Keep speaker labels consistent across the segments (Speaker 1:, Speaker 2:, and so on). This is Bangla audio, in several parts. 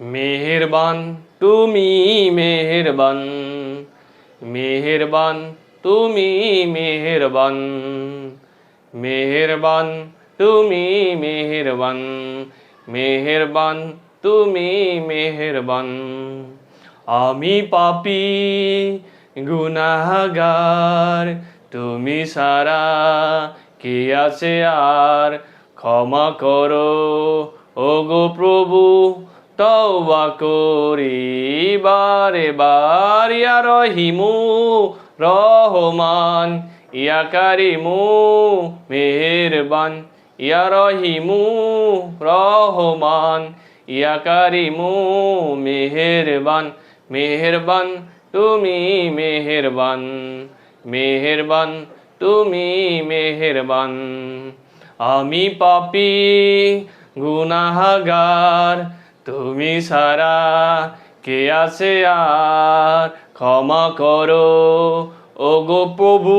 Speaker 1: মেহেরবান তুমি মেহেরবান মেহেরবান তুমি মেহেরবান মেহেরবান তুমি মেহেরবান মেহেরবান তুমি মেহেরবান। আমি পাপি, গুনাহগার, তুমি সারা কে আছে আর ক্ষমা করো? ও গো প্রভু তওবা করি বারে বার ইয়া রহিমু রহমান, ইয়া কারিমু মেহেরবান, ইয়া রহিমু রহমান, ইয়া কারিমু মেহেরবান মেহেরবান তুমি মেহেরবান মেহেরবান তুমি মেহেরবান। আমি পাপি, গুনাহগার তুমি সারা কে আছে আর? ক্ষমা করো। ও গো প্রভু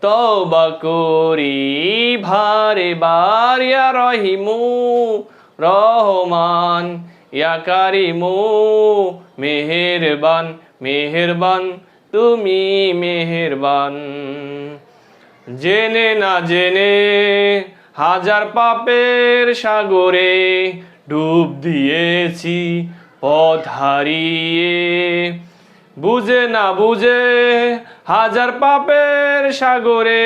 Speaker 1: তবা করি। ভারে বার ইয়া রহিমু, রহমান ইয়া কারিমু। মেহেরবান মেহেরবান, তুমি মেহেরবান। জেনে না জেনে হাজার পাপের সাগরে ডুব দিয়েছি, পথ হারিয়ে। বুঝে না বুঝে হাজার পাপের সাগরে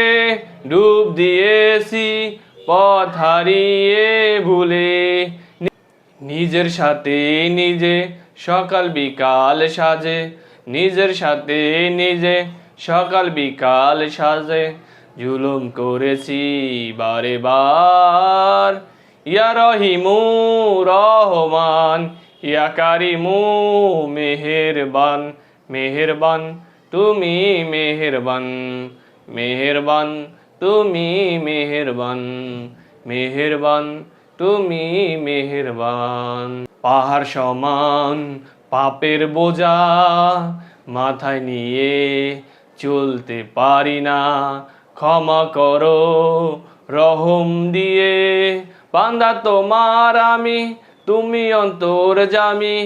Speaker 1: ডুব দিয়েছি, পথ হারিয়ে ভুলে। নিজের সাথে নিজে সকাল বিকাল সাজে, নিজের সাথে নিজে সকাল বিকাল সাজে। জুলুম করেছি বারে বার। ইয়া রহিমু রহমান, ইয়া কারিমু মেহেরবান মেহেরবান তুমি মেহেরবান মেহেরবান তুমি মেহেরবান মেহেরবান তুমি মেহেরবান। পাহাড় সমান পাপের বোঝা মাথায় নিয়ে চলতে পারি না, ক্ষমা করো রহম দিয়ে বান্দা তোমার আমি, তুমি অন্তর জামি,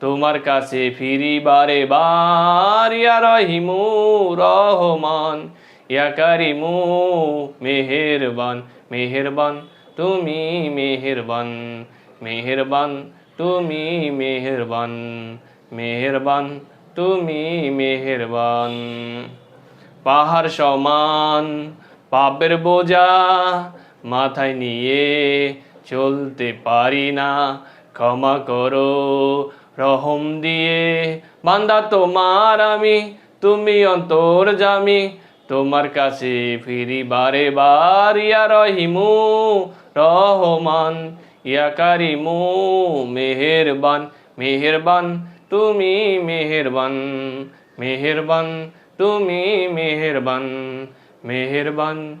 Speaker 1: তোমার কাছে ফিরি বারে বার ইয়া রহিমু রহমান ইয়া কারিমু মেহেরবান মেহেরবান, তুমি মেহেরবান মেহেরবান, তুমি মেহেরবান মেহেরবান, তুমি মেহেরবান। পাহাড় সমান, পাপের বোঝা মাথায় নিয়ে চলতে পারি না। ক্ষমা করো, রহম দিয়ে। বান্দা, তোমার আমি, তুমি অন্তর জামি। তোমার কাছে ফিরি বারে বার। ইয়া রহিমু, রহমান, ইয়া কারিমু, মেহেরবান মেহেরবান, তুমি মেহেরবান মেহেরবান, তুমি মেহেরবান মেহেরবান